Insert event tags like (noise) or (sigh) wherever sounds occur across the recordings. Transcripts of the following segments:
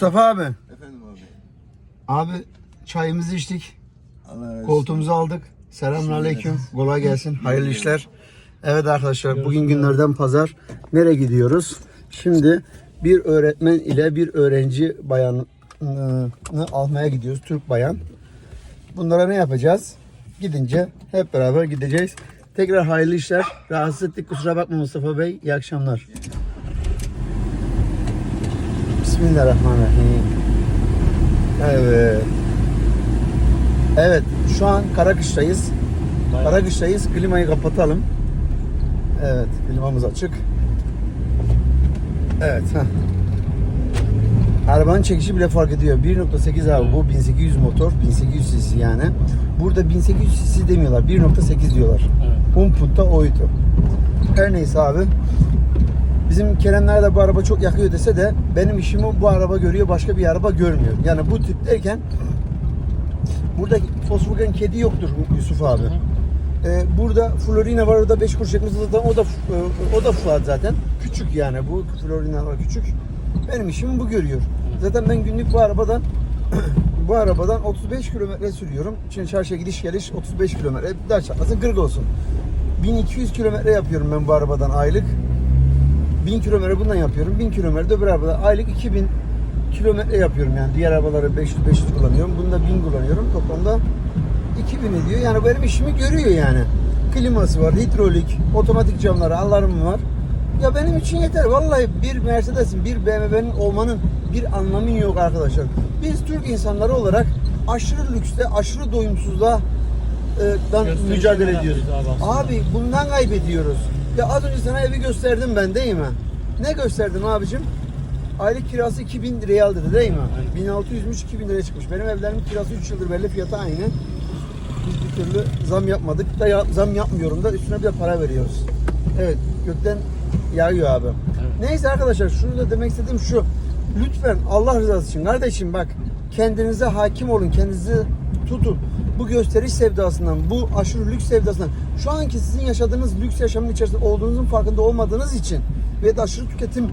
Mustafa abi. Efendim abi. Abi çayımızı içtik. Allah razı. Koltuğumuzu aldık. Selamünaleyküm. Kolay gelsin. Hayırlı işler. Evet arkadaşlar bugün günlerden pazar. Nereye gidiyoruz? Şimdi bir öğretmen ile bir öğrenci bayanını almaya gidiyoruz. Türk bayan. Bunlara ne yapacağız? Gidince hep beraber gideceğiz. Tekrar hayırlı işler. Rahatsız ettik. Kusura bakma Mustafa Bey. İyi akşamlar. Bismillahirrahmanirrahim. Evet. Evet, şu an Karakış'tayız. Karakış'tayız. Klimayı kapatalım. Evet, klimamız açık. Evet, heh. Arabanın çekişi bile fark ediyor. 1.8 abi bu 1800 motor, 1800 cc yani. Burada 1800 cc demiyorlar, 1.8 diyorlar. Evet. Un punta oydu. Her neyse abi. Bizim Keremler de bu araba çok yakıyor dese de benim işimi bu araba görüyor, başka bir araba görmüyor. Yani bu tip derken burada Volkswagen kedi yoktur Yusuf abi. Ee, burada Florina var orada 5 kuruş ekmek zaten o da e, o da Fuat zaten. Küçük yani bu Florinalar küçük. Benim işimi bu görüyor. Zaten ben günlük bu arabadan (clears throat) bu arabadan 35 kilometre sürüyorum. Şimdi çarşıya gidiş geliş 35 kilometre. Daha çatlasın 40 olsun. 1200 kilometre yapıyorum ben bu arabadan aylık. 1000 kilometre bundan yapıyorum. 1000 kilometre öbür arabada aylık 2000 kilometre yapıyorum yani. Diğer arabaları 500 500 kullanıyorum. Bunda 1000 kullanıyorum. Toplamda 2000 ediyor. Yani benim işimi görüyor yani. Kliması var, hidrolik, otomatik camları, alarmı var. Ya benim için yeter. Vallahi bir Mercedes'in, bir BMW'nin olmanın bir anlamı yok arkadaşlar. Biz Türk insanları olarak aşırı lükste, aşırı doyumsuzluğa e, mücadele ediyoruz. Abi bundan kaybediyoruz. Ya az önce sana evi gösterdim ben değil mi? Ne gösterdim abicim? Aylık kirası 2000 riyal dedi değil mi? Aynen. 1600'müş 2000 liraya çıkmış. Benim evlerimin kirası 3 yıldır belli fiyatı aynı. Biz bir türlü zam yapmadık da ya- zam yapmıyorum da üstüne bir de para veriyoruz. Evet gökten yağıyor abi. Evet. Neyse arkadaşlar şunu da demek istediğim şu. Lütfen Allah rızası için kardeşim bak kendinize hakim olun. Kendinizi tutun. Bu gösteriş sevdasından, bu aşırı lüks sevdasından şu anki sizin yaşadığınız lüks yaşamın içerisinde olduğunuzun farkında olmadığınız için ve de aşırı tüketim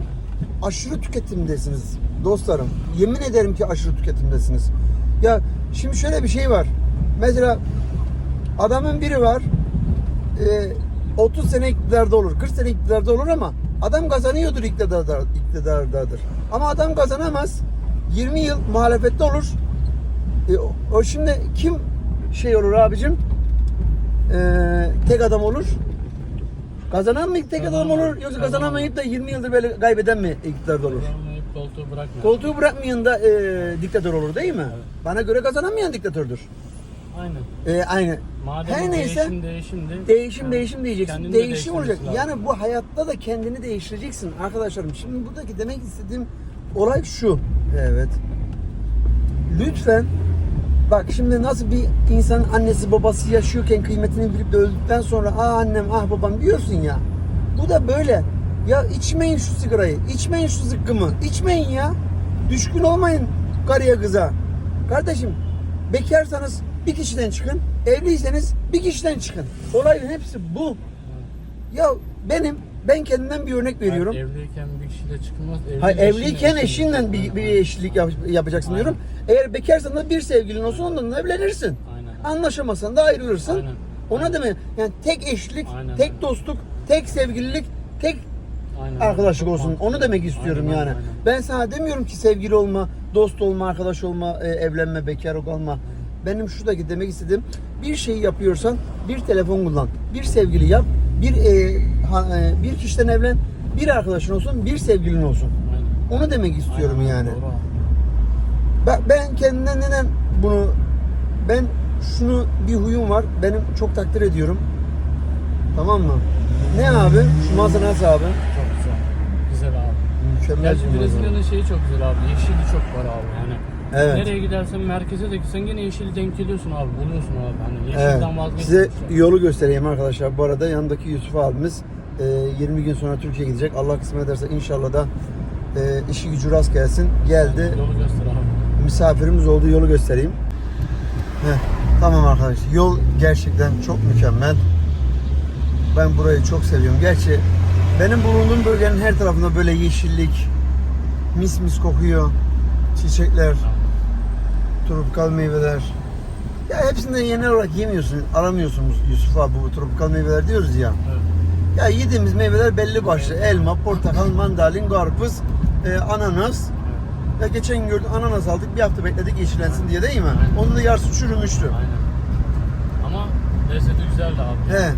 aşırı tüketimdesiniz dostlarım. Yemin ederim ki aşırı tüketimdesiniz. Ya şimdi şöyle bir şey var. Mesela adamın biri var. e, 30 sene iktidarda olur, 40 sene iktidarda olur ama adam kazanıyordur iktidarda, iktidardadır. Ama adam kazanamaz. 20 yıl muhalefette olur. E, o şimdi kim şey olur abicim? E, tek adam olur. Kazanan mı tek adam olur yoksa kazanamayıp da 20 yıldır böyle kaybeden mi iktidarda olur? Koltuğu bırakma. Koltuğu bırakmayan da e, diktatör olur değil mi? Bana göre kazanamayan diktatördür. Aynen. E, aynı. Madem Her neyse değişim değişim de. değişim Yani değişim diyeceksin. Değişim olacak. lazım. Yani bu hayatta da kendini değiştireceksin arkadaşlarım. Şimdi buradaki demek istediğim olay şu. Evet. Lütfen bak şimdi nasıl bir insan annesi babası yaşıyorken kıymetini bilip de öldükten sonra ah annem ah babam diyorsun ya. Bu da böyle. Ya içmeyin şu sigarayı, içmeyin şu zıkkımı, içmeyin ya. Düşkün olmayın karıya kıza. Kardeşim bekarsanız bir kişiden çıkın, evliyseniz bir kişiden çıkın. Olayın hepsi bu. Ya benim ben kendimden bir örnek veriyorum. Hayır, evliyken bir kişiyle çıkılmaz. Evli Hayır, evliyken eşinle eşinle bir, bir eşlik yap- yapacaksın Aynen. diyorum. Eğer bekarsan da bir sevgilin olsun ondan da evlenirsin. Aynen. Anlaşamazsan da ayrılırsın. Aynen. Ona Aynen. demek yani tek eşlik, Aynen. tek dostluk, tek sevgililik, tek Aynen. arkadaşlık olsun. mantıklı. Onu demek istiyorum Aynen, yani. aynen. Ben sana demiyorum ki sevgili olma, dost olma, arkadaş olma, e, evlenme, bekar olma. Benim şuradaki demek istediğim bir şeyi yapıyorsan bir telefon kullan, bir sevgili yap, bir e, bir kişiden evlen, bir arkadaşın olsun, bir sevgilin olsun. Aynen. Onu demek istiyorum Aynen, yani. Doğru. Ben, ben kendimden neden bunu ben şunu bir huyum var. Benim çok takdir ediyorum. Tamam mı? Ne abi? Şu masa nasıl abi? Çok güzel. Güzel abi. Mükemmel Gerçi bir. Brezilya'nın şeyi çok güzel abi. Yeşili çok var abi yani. Evet. Nereye gidersen merkeze de gitsen yine yeşil denk geliyorsun abi. Buluyorsun abi. Hani Evet. yeşilden Size vazgeçmiyorsun. yolu göstereyim arkadaşlar. Bu arada yanındaki Yusuf abimiz e, 20 gün sonra Türkiye'ye gidecek. Allah kısmet ederse inşallah da e, işi gücü rast gelsin. Geldi. Yolu göster abi. Misafirimiz olduğu yolu göstereyim. Heh, tamam arkadaşlar. Yol gerçekten çok mükemmel. Ben burayı çok seviyorum. Gerçi benim bulunduğum bölgenin her tarafında böyle yeşillik, mis mis kokuyor. çiçekler, tropikal meyveler. Ya hepsinden genel olarak yemiyorsun, alamıyorsunuz Yusuf abi bu tropikal meyveler diyoruz ya. Evet. Ya yediğimiz meyveler belli başlı. Elma, portakal, mandalin, karpuz, e, ananas. Ya geçen gün gördüm ananas aldık bir hafta bekledik yeşillensin diye değil mi? Aynen. Onun da yarısı çürümüştü. Aynen. Ama lezzeti güzeldi abi. He.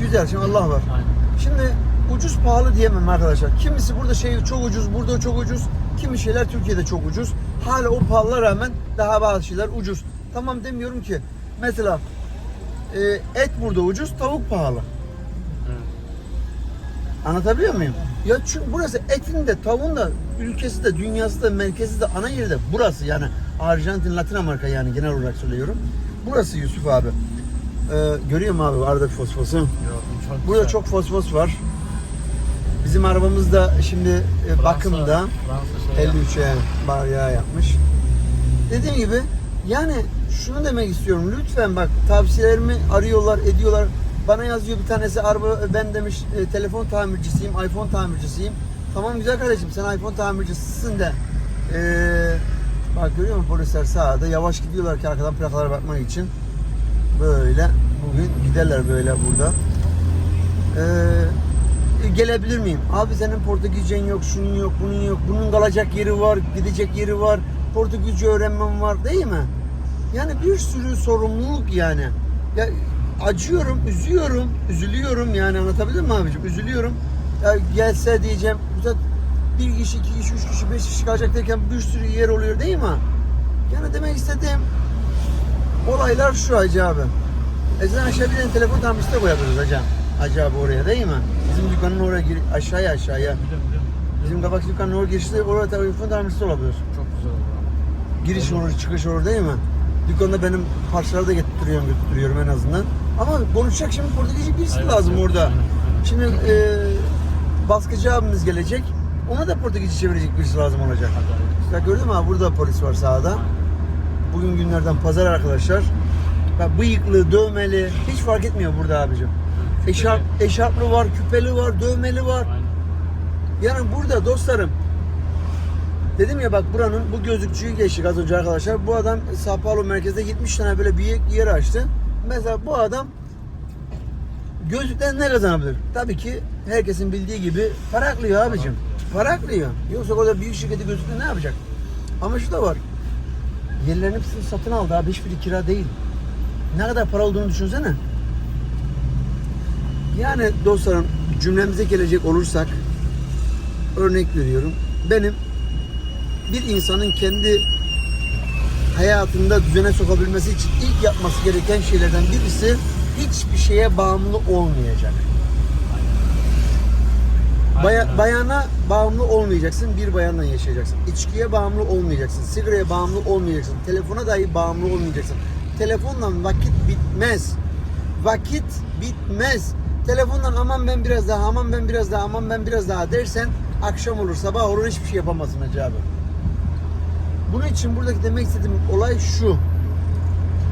Güzel şimdi Allah var. Aynen. Şimdi ucuz pahalı diyemem arkadaşlar. Kimisi burada şey çok ucuz, burada çok ucuz. Kimi şeyler Türkiye'de çok ucuz. Hala o pahalıya rağmen daha bazı şeyler ucuz. Tamam demiyorum ki. Mesela e, et burada ucuz, tavuk pahalı. Anlatabiliyor muyum? Ya çünkü burası etin de tavuğun da ülkesi de dünyası da merkezi de ana yeri de burası yani Arjantin Latin Amerika yani genel olarak söylüyorum. Burası Yusuf abi. Ee, görüyor musun abi aradaki fosfosu? Gördüm, çok Burada güzel. çok fosfos var. Bizim arabamız da şimdi e, Fransa- bakımda Fransa şey 53'e bar yağ yapmış. Dediğim gibi yani şunu demek istiyorum. Lütfen bak tavsiyelerimi arıyorlar, ediyorlar. Bana yazıyor bir tanesi araba ben demiş e, telefon tamircisiyim, iPhone tamircisiyim. Tamam güzel kardeşim sen iPhone tamircisisin de e, bak görüyor musun polisler sağda yavaş gidiyorlar ki arkadan plakalara bakmak için. Böyle bugün giderler böyle burada. Ee, gelebilir miyim? Abi senin Portekizcen yok, şunun yok, bunun yok. Bunun kalacak yeri var, gidecek yeri var. Portekizce öğrenmem var değil mi? Yani bir sürü sorumluluk yani. Ya acıyorum, üzüyorum, üzülüyorum yani anlatabildim mi abicim? Üzülüyorum. Ya gelse diyeceğim, zaten bir kişi, iki kişi, üç kişi, beş kişi kalacak derken bir sürü yer oluyor değil mi? Yani demek istediğim olaylar şu Hacı abi. Esen aşağı bir tane telefon tamircisi de koyabiliriz hocam. Hacı abi oraya değil mi? Bizim dükkanın oraya gir aşağıya aşağıya. Bizim kabak dükkanının oraya girişte oraya telefon tamircisi olabilir. Çok güzel abi. Giriş olur çıkış olur değil mi? Dükkanda benim parçaları da getiriyorum götürüyorum en azından. Ama konuşacak şimdi Portekizce birisi Evet, lazım evet, orada. Şimdi e, baskıcı abimiz gelecek. Ona da Portekizce çevirecek birisi lazım olacak. Ya gördün mü abi burada polis var sağda. Bugün günlerden pazar arkadaşlar. Bak bıyıklı, dövmeli hiç fark etmiyor burada abicim. Eşarp, eşarplı var, küpeli var, dövmeli var. Yani burada dostlarım dedim ya bak buranın bu gözlükçüyü geçtik az önce arkadaşlar. Bu adam Sao Paulo merkezde 70 tane böyle bir yer açtı. Mesela bu adam gözlükten ne kazanabilir? Tabii ki herkesin bildiği gibi para aklıyor abicim. Para aklıyor. Yoksa o da büyük şirketi gözlükle ne yapacak? Ama şu da var. Yerlerin hepsini satın aldı abi. Hiçbiri kira değil. Ne kadar para olduğunu düşünsene. Yani dostlarım cümlemize gelecek olursak örnek veriyorum. Benim bir insanın kendi hayatında düzene sokabilmesi için ilk yapması gereken şeylerden birisi hiçbir şeye bağımlı olmayacak. Baya- bayana bağımlı olmayacaksın, bir bayanla yaşayacaksın. İçkiye bağımlı olmayacaksın, sigaraya bağımlı olmayacaksın, telefona dahi bağımlı olmayacaksın. Telefonla vakit bitmez. Vakit bitmez. Telefondan aman ben biraz daha, aman ben biraz daha, aman ben biraz daha dersen akşam olur, sabah olur hiçbir şey yapamazsın Hacı abi. Bunun için buradaki demek istediğim olay şu.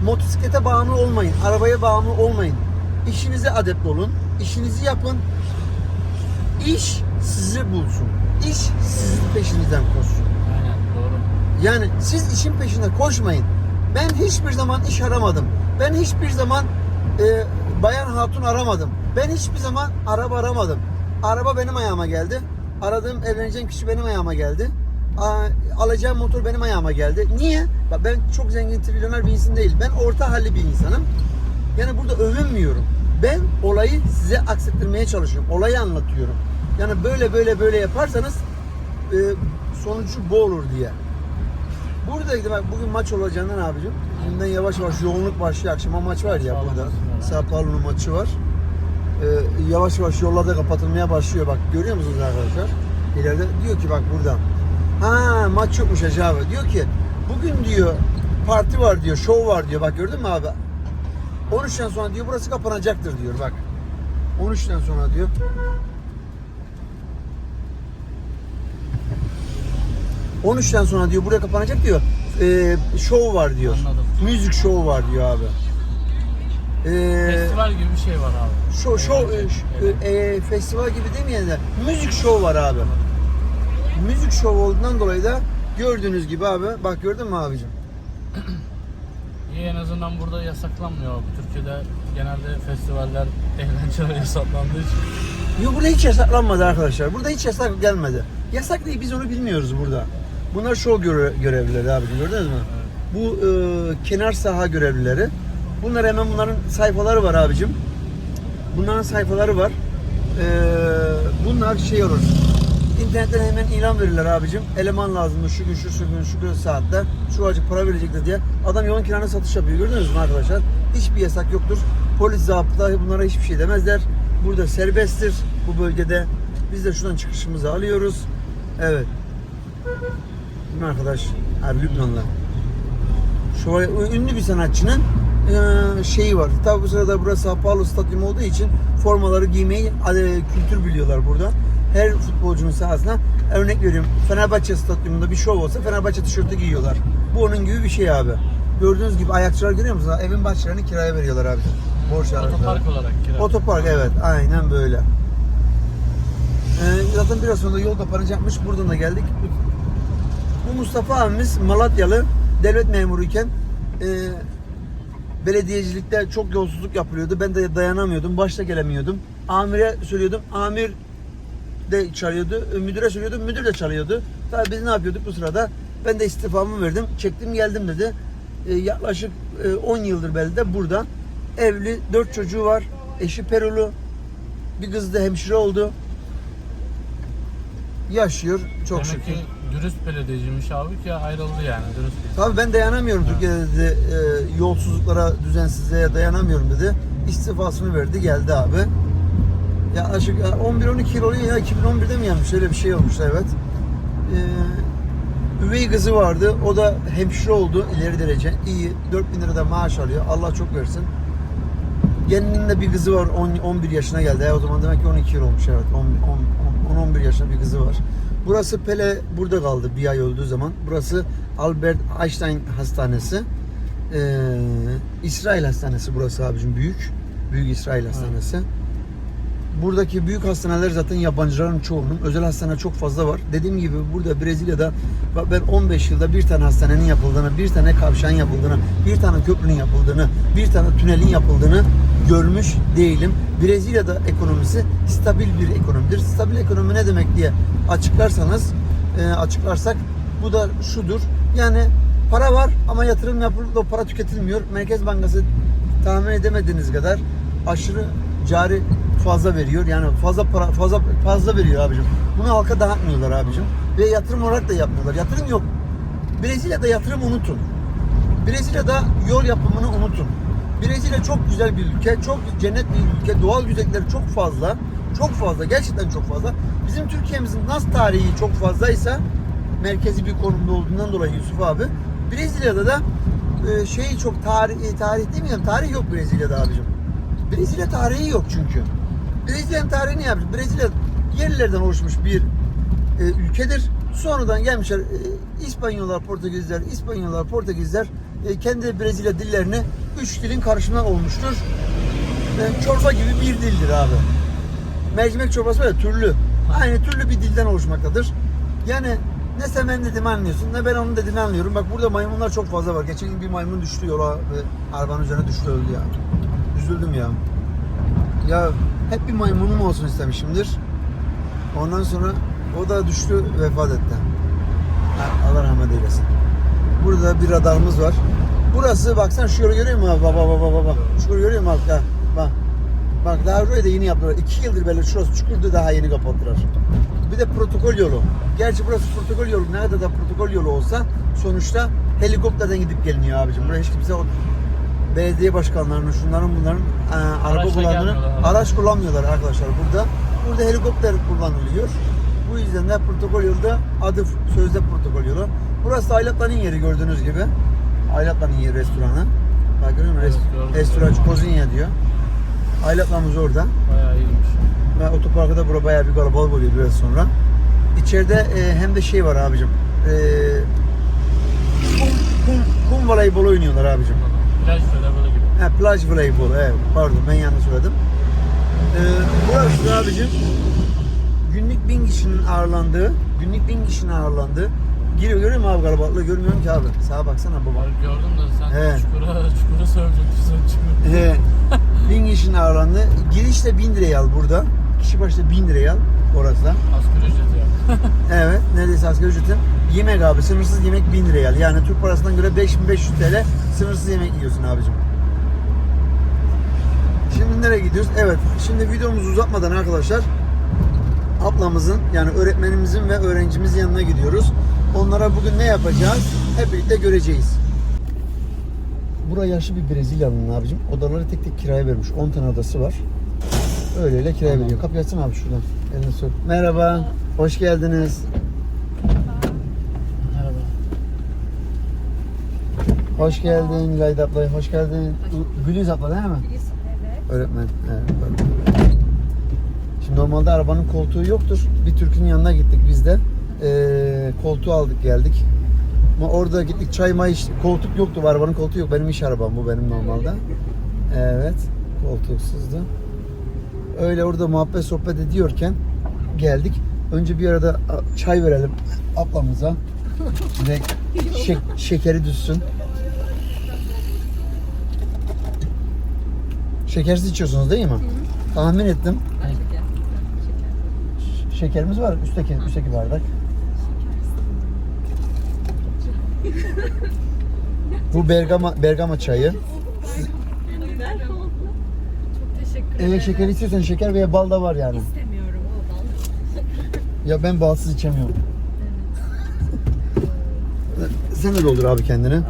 Motosiklete bağımlı olmayın, arabaya bağımlı olmayın. İşinize adept olun, işinizi yapın, İş sizi bulsun. İş sizin peşinizden koşsun. Aynen doğru. Yani siz işin peşinde koşmayın. Ben hiçbir zaman iş aramadım. Ben hiçbir zaman e, bayan hatun aramadım. Ben hiçbir zaman araba aramadım. Araba benim ayağıma geldi. Aradığım evleneceğim kişi benim ayağıma geldi. Alacağım motor benim ayağıma geldi. Niye? Bak ben çok zengin trilyoner bir insan değil. Ben orta halli bir insanım. Yani burada övünmüyorum. Ben olayı size aksettirmeye çalışıyorum. Olayı anlatıyorum. Yani böyle böyle böyle yaparsanız e, sonucu bu olur diye. Burada bak bugün maç olacağından abicim. Bugünden yavaş yavaş yoğunluk başlıyor. Akşama maç var ya burada. Sao Paulo'nun maçı var. Ee, yavaş yavaş yollar da kapatılmaya başlıyor. Bak görüyor musunuz arkadaşlar? İleride diyor ki bak burada. Ha maç yokmuş Hacı abi. Diyor ki bugün diyor parti var diyor, show var diyor. Bak gördün mü abi? 13'ten sonra diyor burası kapanacaktır diyor bak. 13'ten sonra diyor. ...13'ten sonra diyor buraya kapanacak diyor. Ee, show var diyor. Anladım. Müzik show var diyor abi. Ee, Festival gibi bir şey var abi. Show, show, e, ş- e, festival gibi demeyelim de müzik show var abi. Müzik show olduğundan dolayı da Gördüğünüz gibi abi. Bak gördün mü abicim? İyi en azından burada yasaklanmıyor abi. Türkiye'de genelde festivaller, (laughs) eğlenceler yasaklandığı için. Yok burada hiç yasaklanmadı arkadaşlar. Burada hiç yasak gelmedi. Yasak değil biz onu bilmiyoruz burada. Bunlar şov göre- görevlileri abicim gördünüz mü? Bu e, kenar saha görevlileri. Bunlar hemen bunların sayfaları var abicim. Bunların sayfaları var. E, bunlar şey olur. İnternetten hemen ilan verirler abicim. Eleman lazım şu gün şu, şu gün şu gün saatte şu acı para verecekler diye. Adam yolun kenarına satış yapıyor gördünüz mü arkadaşlar? Hiçbir yasak yoktur. Polis zabıta bunlara hiçbir şey demezler. Burada serbesttir bu bölgede. Biz de şuradan çıkışımızı alıyoruz. Evet. Bu arkadaş abi Lübnanlı. Şu ünlü bir sanatçının şeyi var. Tabi bu sırada burası Sao Paulo stadyumu olduğu için formaları giymeyi e, kültür biliyorlar burada. Her futbolcunun sahasına örnek veriyorum. Fenerbahçe stadyumunda bir şov olsa Fenerbahçe tişörtü giyiyorlar. Bu onun gibi bir şey abi. Gördüğünüz gibi ayakçılar görüyor musunuz? Evin bahçelerini kiraya veriyorlar abi. Borç. Otopark olarak kira. Otopark evet aynen böyle. Ee, zaten biraz sonra da yol kapanacakmış. Buradan da geldik. Bu Mustafa abimiz Malatyalı devlet memuruyken e, belediyecilikte çok yolsuzluk yapılıyordu. Ben de dayanamıyordum. Başta gelemiyordum. Amire söylüyordum. Amir de çalıyordu. Müdüre söylüyordum. Müdür de çalıyordu. Tabii biz ne yapıyorduk bu sırada? Ben de istifamı verdim. Çektim geldim dedi. E, yaklaşık e, 10 yıldır belki de burada. Evli, 4 çocuğu var. Eşi Perulu. Bir kız da hemşire oldu. Yaşıyor çok Demek şükür. ki dürüst belediyeciymiş abi ki ayrıldı yani dürüst değil. Tabii ben dayanamıyorum Türkiye'de dedi, e, yolsuzluklara, düzensizliğe dayanamıyorum dedi. İstifasını verdi geldi abi. Yaklaşık e, 11-12 yıl oluyor ya 2011'de mi yanmış öyle bir şey olmuş evet. Ee, üvey kızı vardı o da hemşire oldu ileri derece iyi 4000 lira da maaş alıyor Allah çok versin. Gelinin de bir kızı var 10, 11 yaşına geldi. E, o zaman demek ki 12 yıl olmuş evet 10, 10, 11 yaşında bir kızı var. Burası Pele burada kaldı bir ay öldüğü zaman. Burası Albert Einstein Hastanesi. Ee, İsrail Hastanesi burası abicim büyük. Büyük İsrail Hastanesi. Buradaki büyük hastaneler zaten yabancıların çoğunun. Özel hastane çok fazla var. Dediğim gibi burada Brezilya'da ben 15 yılda bir tane hastanenin yapıldığını, bir tane kavşağın yapıldığını, bir tane köprünün yapıldığını, bir tane tünelin yapıldığını görmüş değilim. Brezilya'da ekonomisi stabil bir ekonomidir. Stabil ekonomi ne demek diye açıklarsanız, e, açıklarsak bu da şudur. Yani para var ama yatırım yapılıp da para tüketilmiyor. Merkez Bankası tahmin edemediğiniz kadar aşırı cari fazla veriyor. Yani fazla para fazla fazla veriyor abicim. Bunu halka dağıtmıyorlar abicim. Ve yatırım olarak da yapmıyorlar. Yatırım yok. Brezilya'da yatırım unutun. Brezilya'da yol yapımını unutun. Brezilya çok güzel bir ülke, çok cennet bir ülke. Doğal güzellikleri çok fazla. Çok fazla, gerçekten çok fazla. Bizim Türkiye'mizin nas tarihi çok fazlaysa merkezi bir konumda olduğundan dolayı Yusuf abi. Brezilya'da da e, şey çok tarih tarih demiyorum. Tarih yok Brezilya'da abicim. Brezilya tarihi yok çünkü. Brezilya'nın tarihi ne yapmış? Brezilya yerlilerden oluşmuş bir e, ülkedir. Sonradan gelmişler e, İspanyollar, Portekizler, İspanyollar, Portekizler e, kendi Brezilya dillerini üç dilin karışımından olmuştur. E, çorba gibi bir dildir abi. Mercimek çorbası ya türlü. Aynı türlü bir dilden oluşmaktadır. Yani ne sen ben dediğimi anlıyorsun ne ben onun dediğini anlıyorum. Bak burada maymunlar çok fazla var. Geçen gün bir maymun düştü yola ve arabanın üzerine düştü öldü ya. Üzüldüm ya. Ya hep bir maymunum olsun istemişimdir. Ondan sonra o da düştü vefat etti. Allah rahmet eylesin. Burada bir radarımız var. Burası baksana şu yolu görüyor musun abi? Bak bak bak bak bak. Şu yolu görüyor musun? Ha, bak. Bak daha burayı da yeni yaptılar. İki yıldır böyle şurası çukurdu daha yeni kapattılar. Bir de protokol yolu. Gerçi burası protokol yolu. Ne kadar da protokol yolu olsa sonuçta helikopterden gidip geliniyor abicim. Buraya hiç kimse belediye başkanlarının, şunların bunların e, araba Araçla gelmiyorlar. araç kullanmıyorlar arkadaşlar burada. Burada helikopter kullanılıyor. Bu yüzden de protokol yolda adı sözde protokol yolu. Burası da Aylatların yeri gördüğünüz gibi. Aylatların yeri restoranı. Bak görüyor musun? Evet. Restoran Kozinya diyor. Aylatlarımız orada. Bayağı iyiymiş. Ve otoparkta da bura bayağı bir kalabalık oluyor biraz sonra. İçeride e, hem de şey var abicim. E, kum, kum, kum voleybolu oynuyorlar abicim. Plaj böyle gibi. Ha, plaj voleybolu evet. Pardon ben yanlış söyledim. Ee, burası abicim günlük bin kişinin ağırlandığı, günlük bin kişinin ağırlandığı Giriyor görüyor musun abi kalabalıklığı görmüyorum ki abi. Sağa baksana baba. Abi gördüm de sen He. çukura (laughs) çukura sövecektin çukura. He. bin kişinin ağırlandı. Girişte bin liraya al burada. Kişi başta bin liraya al orası da. Asgari ücreti ya. Evet neredeyse asgari ücretin. Yemek abi sınırsız yemek 1000 liraya al. Yani Türk parasından göre 5500 TL sınırsız yemek yiyorsun abicim. Şimdi nereye gidiyoruz? Evet şimdi videomuzu uzatmadan arkadaşlar ablamızın yani öğretmenimizin ve öğrencimizin yanına gidiyoruz. Onlara bugün ne yapacağız? Hep birlikte göreceğiz. Buraya yaşlı bir Brezilyalı'nın abicim. Odaları tek tek kiraya vermiş. 10 tane odası var. Öyleyle kiraya veriyor. Kapıyı açsana abi şuradan. Elini sor. Merhaba. Hoş geldiniz. Merhaba. Hoş geldin Gayda abla, hoş geldin. Gülüz abla değil mi? Filiz, evet. Öğretmen. Evet, öğretmen. Şimdi normalde arabanın koltuğu yoktur. Bir Türk'ün yanına gittik biz de. Ee, koltuğu aldık geldik. Ama orada gittik çay may içtik. Koltuk yoktu. Arabanın koltuğu yok. Benim iş arabam bu benim normalde. Evet. Koltuksuzdu. Öyle orada muhabbet sohbet ediyorken geldik. Önce bir arada çay verelim ablamıza. (laughs) Ve şek- şekeri düşsün. Şekersiz içiyorsunuz değil mi? Tahmin ettim. Şeker. Şeker. Şekerimiz var üstteki üstteki bardak. Bu Bergama Bergama çayı. Eğer şeker istiyorsan şeker veya bal da var yani. İstemiyorum o Ya ben balsız içemiyorum. (laughs) Sen de doldur abi kendini.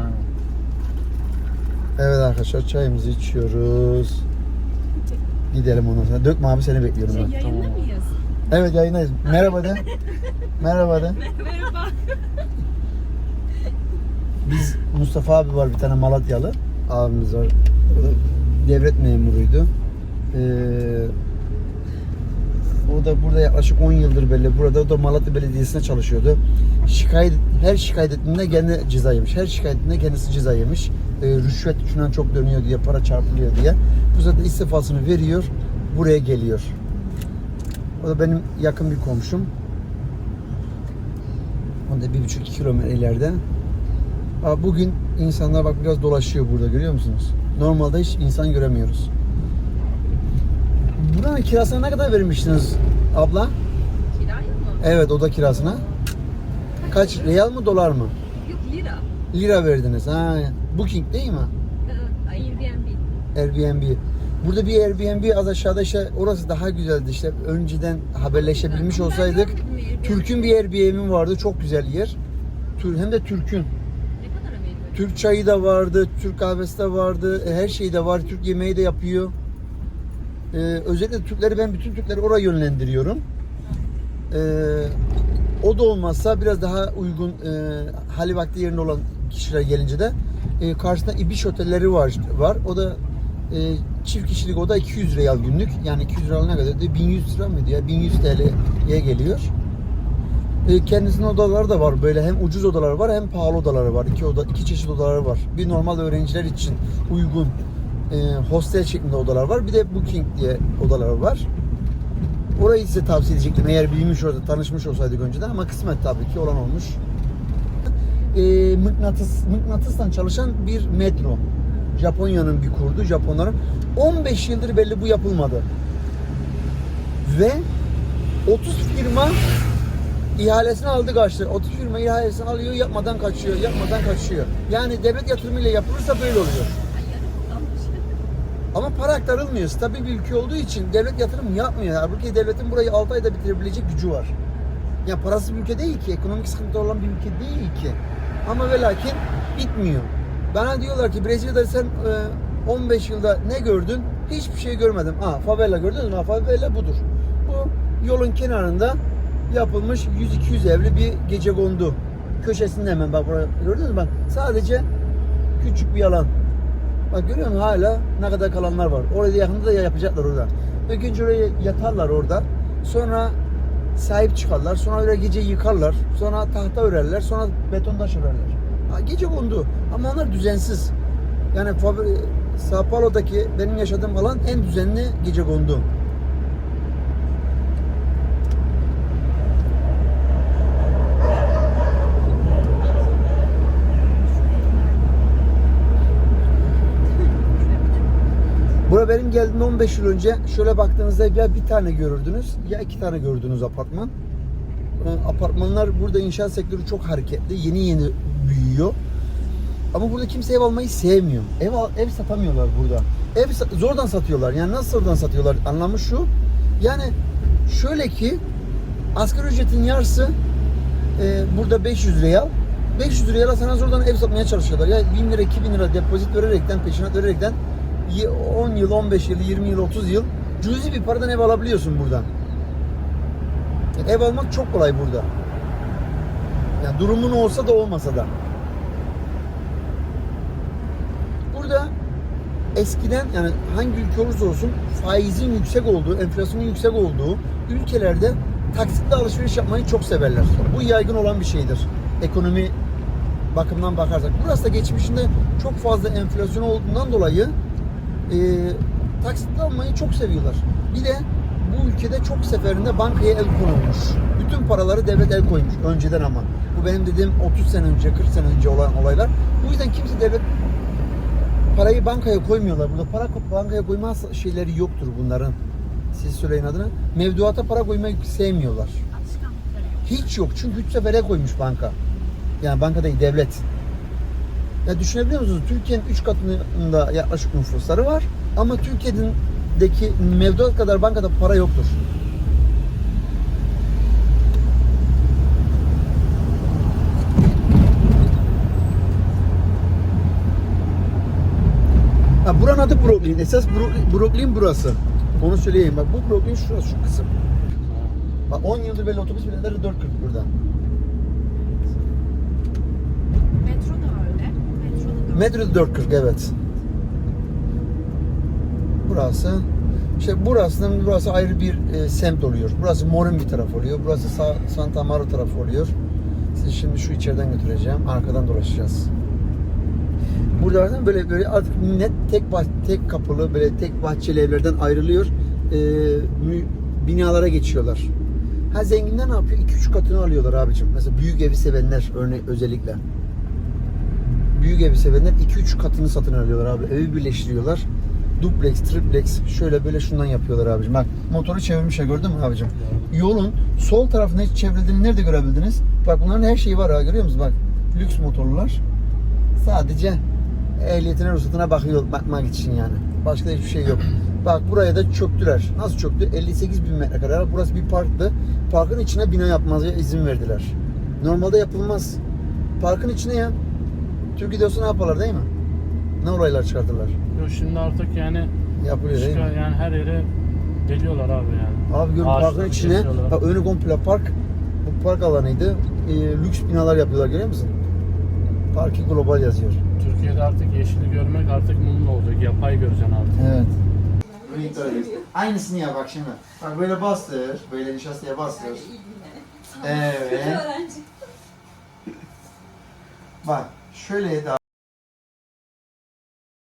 Evet arkadaşlar çayımızı içiyoruz. Gidelim ondan sonra. Dökme abi seni bekliyorum Şey, ben. yayında mıyız? Evet yayındayız. Merhaba de. (laughs) Merhaba de. Merhaba. Biz Mustafa abi var bir tane Malatyalı abimiz var. O da devlet memuruydu. Ee, o da burada yaklaşık 10 yıldır belli burada. O da Malatya Belediyesi'ne çalışıyordu. Şikayet her şikayet ettiğinde kendi ceza yemiş. Her şikayetinde kendisi ceza yemiş. Ee, rüşvet şundan çok dönüyor diye, para çarpılıyor diye. Bu zaten istifasını veriyor, buraya geliyor. O da benim yakın bir komşum. O da bir buçuk iki kilometre ileride. Aa, Bugün insanlar bak biraz dolaşıyor burada görüyor musunuz? Normalde hiç insan göremiyoruz. Buranın kirasına ne kadar vermiştiniz abla? Kiraya mı? Evet oda kirasına. Kaç? Real mı dolar mı? Yok lira. Lira verdiniz. Ha, booking değil mi? Airbnb. Airbnb. Burada bir Airbnb az aşağıda işte orası daha güzeldi işte önceden haberleşebilmiş olsaydık. Türk'ün bir Airbnb vardı çok güzel yer. Hem de Türk'ün. Ne kadar veriyor? Türk çayı da vardı, Türk kahvesi de vardı, e, her şey de var. Türk yemeği de yapıyor. Ee, özellikle Türkleri ben bütün Türkleri oraya yönlendiriyorum. Ee, o da olmazsa biraz daha uygun e, hali vakti yerinde olan kişiler gelince de e, karşısında İbiş otelleri var var. O da e, çift kişilik oda 200 real günlük. Yani 200 real ne kadar? 1100 lira mıydı ya? 1100 TL'ye geliyor. E, kendisinin odaları da var. Böyle hem ucuz odaları var hem pahalı odaları var. İki oda, iki çeşit odaları var. Bir normal öğrenciler için uygun e, hostel şeklinde odalar var. Bir de booking diye odalar var. Orayı size tavsiye edecektim eğer bilmiş orada tanışmış olsaydık önceden ama kısmet tabii ki olan olmuş. E, mıknatıs, mıknatısla çalışan bir metro. Japonya'nın bir kurdu, Japonların. 15 yıldır belli bu yapılmadı. Ve 30 firma ihalesini aldı kaçtı. 30 firma ihalesini alıyor yapmadan kaçıyor, yapmadan kaçıyor. Yani devlet yatırımıyla yapılırsa böyle oluyor. Ama para aktarılmıyor. Stabil bir ülke olduğu için devlet yatırım yapmıyor. Halbuki devletin burayı 6 ayda bitirebilecek gücü var. Ya parasız bir ülke değil ki. Ekonomik sıkıntı olan bir ülke değil ki. Ama ve lakin bitmiyor. Bana diyorlar ki Brezilya'da sen e, 15 yılda ne gördün? Hiçbir şey görmedim. Ha favela gördünüz mü? Ha, favela budur. Bu yolun kenarında yapılmış 100-200 evli bir gece kondu. Köşesinde hemen bak buraya gördünüz mü? Bak sadece küçük bir alan. Bak görüyor musun hala ne kadar kalanlar var. Orada yakında da yapacaklar orada. Önce oraya yatarlar orada. Sonra sahip çıkarlar. Sonra öyle gece yıkarlar. Sonra tahta örerler. Sonra beton taş örerler. Ha, gece kondu. Ama onlar düzensiz. Yani Sao Paulo'daki benim yaşadığım alan en düzenli gece kondu. Benim geldiğimde 15 yıl önce şöyle baktığınızda ya bir tane görürdünüz ya iki tane gördünüz apartman. Ee, Apartmanlar burada inşaat sektörü çok hareketli. Yeni yeni büyüyor. Ama burada kimse ev almayı sevmiyor. Ev al- ev satamıyorlar burada. Ev zordan satıyorlar. Yani nasıl zordan satıyorlar? Anlamı şu. Yani şöyle ki asgari ücretin yarısı e, burada 500 liraya al. 500 liraya sana zordan ev satmaya çalışıyorlar. Ya 1000 lira 2000 lira depozit vererekten peşinat vererekten 10 yıl 15 yıl 20 yıl 30 yıl cüzi bir paradan ev alabiliyorsun buradan. Ev almak çok kolay burada. Yani durumun olsa da olmasa da. Burada eskiden yani hangi ülke olursa olsun faizin yüksek olduğu, enflasyonun yüksek olduğu ülkelerde taksitle alışveriş yapmayı çok severler. Bu yaygın olan bir şeydir. Ekonomi bakımından bakarsak. Burası da geçmişinde çok fazla enflasyon olduğundan dolayı e, taksitle almayı çok seviyorlar. Bir de bu ülkede çok seferinde bankaya el konulmuş. Bütün paraları devlet el koymuş önceden ama. Bu benim dediğim 30 sene önce, 40 sene önce olan olaylar. Bu yüzden kimse devlet parayı bankaya koymuyorlar. Burada para bankaya koyma şeyleri yoktur bunların. Siz söyleyin adını. Mevduata para koymayı sevmiyorlar. Hiç yok. Çünkü 3 sefere koymuş banka. Yani banka değil devlet. Ya düşünebiliyor musunuz? Türkiye'nin 3 katında yaklaşık nüfusları var. Ama Türkiye'deki mevduat kadar bankada para yoktur. Ha, buranın adı Brooklyn. Esas Bro- Brooklyn burası. Onu söyleyeyim. Bak bu Brooklyn şurası, şu kısım. Bak 10 yıldır böyle otobüs biletleri 4.40 burada. Metro da öyle. Metro 4.40 evet. Burası işte burasının burası ayrı bir e, semt oluyor. Burası Mor'un bir tarafı oluyor. Burası Sa- Santa Amaro tarafı oluyor. Sizi şimdi şu içeriden götüreceğim. Arkadan dolaşacağız. Burada zaten böyle böyle artık net tek tek kapılı böyle tek bahçeli evlerden ayrılıyor. E, mü- binalara geçiyorlar. Ha zenginler ne yapıyor? 2-3 katını alıyorlar abicim. Mesela büyük evi sevenler örnek özellikle büyük evi sevenler 2-3 katını satın alıyorlar abi. Evi birleştiriyorlar. Duplex, triplex şöyle böyle şundan yapıyorlar abicim. Bak motoru çevirmişler gördün mü abicim? Yolun sol tarafına hiç çevrildiğini nerede görebildiniz? Bak bunların her şeyi var ha görüyor musunuz? Bak lüks motorlar. Sadece ehliyetine ruhsatına bakıyor bakmak için yani. Başka hiçbir şey yok. (clears throat) Bak buraya da çöktüler. Nasıl çöktü? 58 bin metrekare. Burası bir parktı. Parkın içine bina yapmaya izin verdiler. Normalde yapılmaz. Parkın içine ya. Türkiye'de olsa ne yaparlar değil mi? Ne olaylar çıkartırlar? Yok şimdi artık yani Yapılıyor değil mi? yani her yere geliyorlar abi yani. Abi görün Ağaçları parkın içine, kesiyorlar. bak önü komple park, bu park alanıydı. Ee, lüks binalar yapıyorlar görüyor musun? Parki global yazıyor. Türkiye'de artık yeşili görmek artık mumlu olacak. Yapay göreceksin artık. Evet. Aynısını yap bak şimdi. Bak böyle bastır, böyle nişastaya bastır. Evet. öğrenci. Bak şöyle